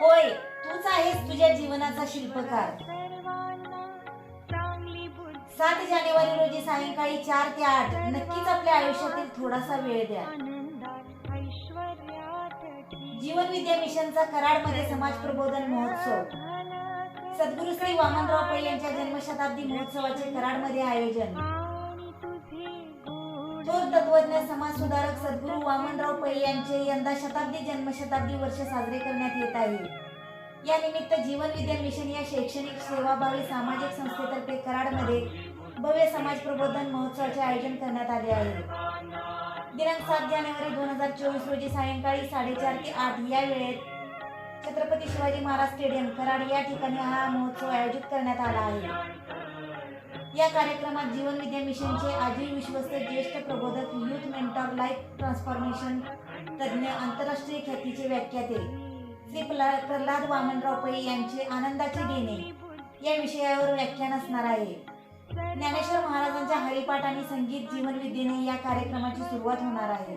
होय तूच आहेस तुझ्या जीवनाचा शिल्पकार. सात जानेवारी रोजी सायंकाळी चार ते आठ नक्कीच आपल्या आयुष्यातील थोडासा वेळ द्या. जीवन विद्या मिशनचा कराडमध्ये समाज प्रबोधन महोत्सव. सद्गुरु श्री वामनराव पै यांच्या जन्मशताब्दी महोत्सवाचे कराडमध्ये आयोजन. थोर तत्वज्ञ समाज सुधारक सद्गुरू वामनराव पै यांचे यंदा शताब्दी जन्मशताब्दी वर्ष साजरे करण्यात येत आहे. या निमित्त जीवन विद्या मिशन या शैक्षणिक सेवाभावी सामाजिक संस्थेतर्फे कराडमध्ये भव्य समाज प्रबोधन महोत्सवाचे आयोजन करण्यात आले आहे. दिनांक सात जानेवारी दोन हजार चोवीस रोजी सायंकाळी साडेचार ते आठ या वेळेत छत्रपती शिवाजी महाराज स्टेडियम कराड या ठिकाणी हा महोत्सव आयोजित करण्यात आला आहे. या कार्यक्रमात जीवन विद्या मिशनचे आजी विश्वस्त ज्येष्ठ प्रबोधक युथ मेंटॉर लाईफ ट्रान्सफॉर्मेशन तज्ज्ञ आंतरराष्ट्रीय ख्यातीचे व्याख्याते श्री प्रल्हाद वामनराव पै यांचे आनंदाचे देणे या विषयावर व्याख्यान असणार आहे. ज्ञानेश्वर महाराजांच्या हरिपाठ आणि संगीत जीवन विद्येने या कार्यक्रमाची सुरुवात होणार आहे.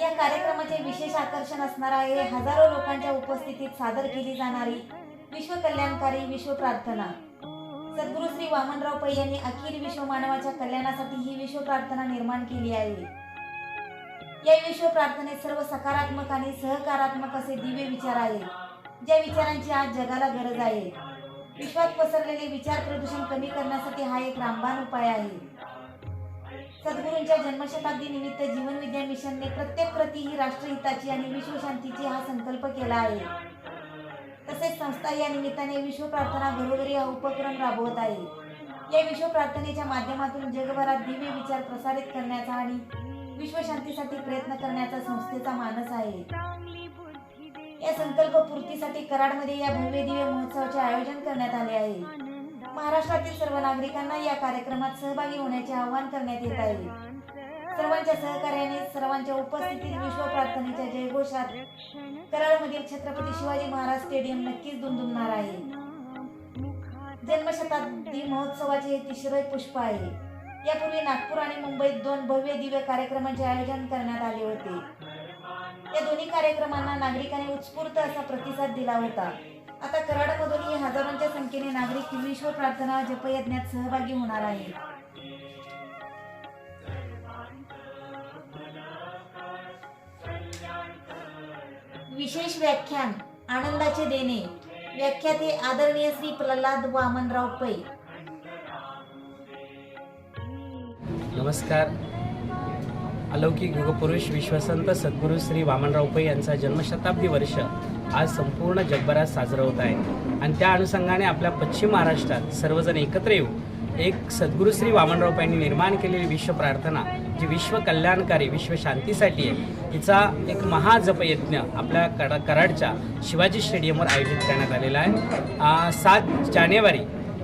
या कार्यक्रमाचे विशेष आकर्षण असणार आहे. हजारो लोकांच्या उपस्थितीत सादर केली जाणारी विश्व कल्याणकारी विश्व प्रार्थना. सद्गुरु श्री वामनराव पै यांनी अखिल विश्व मानवाच्या कल्याणासाठी ही विश्व प्रार्थना निर्माण केली आहे. या विश्व प्रार्थनेत सर्व सकारात्मक आणि सहकारात्मक असे दिव्य विचार आहेत ज्या विचारांची आज जगाला गरज आहे. विश्वात पसरलेले विचार प्रदूषण कमी करण्यासाठी हा एक रामबाण उपाय आहे. सद्गुरूंच्या जन्मशताब्दी निमित्त जीवन विद्या मिशनने प्रत्येक प्रती ही राष्ट्रहिताची आणि विश्वशांतीची हा संकल्प केला आहे. तसेच संस्था या निमित्ताने विश्व प्रार्थना घरोघरी हा उपक्रम राबवत आहे. या विश्व प्रार्थनेच्या माध्यमातून जगभरात दिव्य विचार प्रसारित करण्याचा आणि विश्वशांतीसाठी प्रयत्न करण्याचा संस्थेचा मानस आहे. या संकल्प पूर्तीसाठी कराडमध्ये या भव्य दिव्य महोत्सवाचे आयोजन करण्यात आले आहे. महाराष्ट्रातील सर्व नागरिकांना या कार्यक्रमात सहभागी होण्याचे आवाहन करण्यात येत आहे. सर्वांच्या सहकार्याने सर्वांच्या उपस्थितीत विश्व प्रार्थनेच्या जयघोषात कराडमधील छत्रपती शिवाजी महाराज स्टेडियम नक्कीच दुमदुमणार आहे. जन्मशताब्दी महोत्सवाचे हे तिसरे पुष्प आहे. यापूर्वी नागपूर आणि मुंबईत दोन भव्य दिव्य कार्यक्रमांचे आयोजन करण्यात आले होते. या दोन्ही कार्यक्रमांना नागरिकांनी उत्स्फूर्त असा प्रतिसाद दिला होता. आता कराडमधूनही हजारोंच्या संख्येने नागरिक विश्व प्रार्थना जपयज्ञात सहभागी होणार आहेत. विशेष व्याख्यान आनंदाचे देणे. व्याख्याते आदरणीय श्री प्रल्हाद वामनराव पै. नमस्कार. अलौकिक युगपुरुष विश्वसंत सद्गुरू श्री वामनराव पै यांचा जन्मशताब्दी वर्ष आज संपूर्ण जगभरात साजरा होत आहे. आणि त्या अनुषंगाने आपल्या पश्चिम महाराष्ट्रात सर्वजण एकत्र येऊ एक सद्गुरू श्री वामनराव पैंनी निर्माण केलेली विश्व प्रार्थना जी विश्व कल्याणकारी विश्व शांतीसाठी आहे तिचा एक महाजपयज्ञ आपल्या कड कराडच्या शिवाजी स्टेडियमवर आयोजित करण्यात आलेला आहे. सात जानेवारी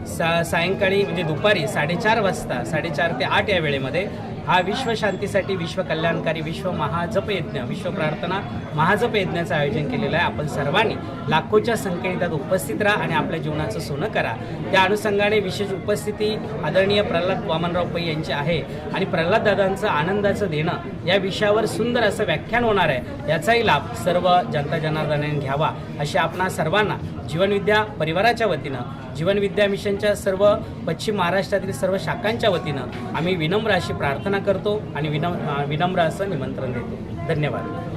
सा सायंकाळी म्हणजे दुपारी साडेचार वाजता साडेचार ते आठ या वेळेमध्ये हा विश्वशांतीसाठी विश्व कल्याणकारी विश्व महाजपयज्ञ विश्व प्रार्थना महाजपयज्ञाचं आयोजन केलेलं आहे. आपण सर्वांनी लाखोच्या संख्येने त्यात उपस्थित राहा आणि आपल्या जीवनाचं सोनं करा. त्या अनुषंगाने विशेष उपस्थिती आदरणीय प्रल्हाद वामनराव पै यांची आहे आणि प्रल्हाद दादांचं आनंदाचं देणं या विषयावर सुंदर असं व्याख्यान होणार आहे. याचाही लाभ सर्व जनता जनार्दनाने घ्यावा अशी आपणा सर्वांना जीवनविद्या परिवाराच्या वतीनं जीवनविद्या मिशनच्या सर्व पश्चिम महाराष्ट्रातील सर्व शाखांच्या वतीनं आम्ही विनम्र अशी प्रार्थना करतो आणि विनम विनम्र असं निमंत्रण देतो. धन्यवाद.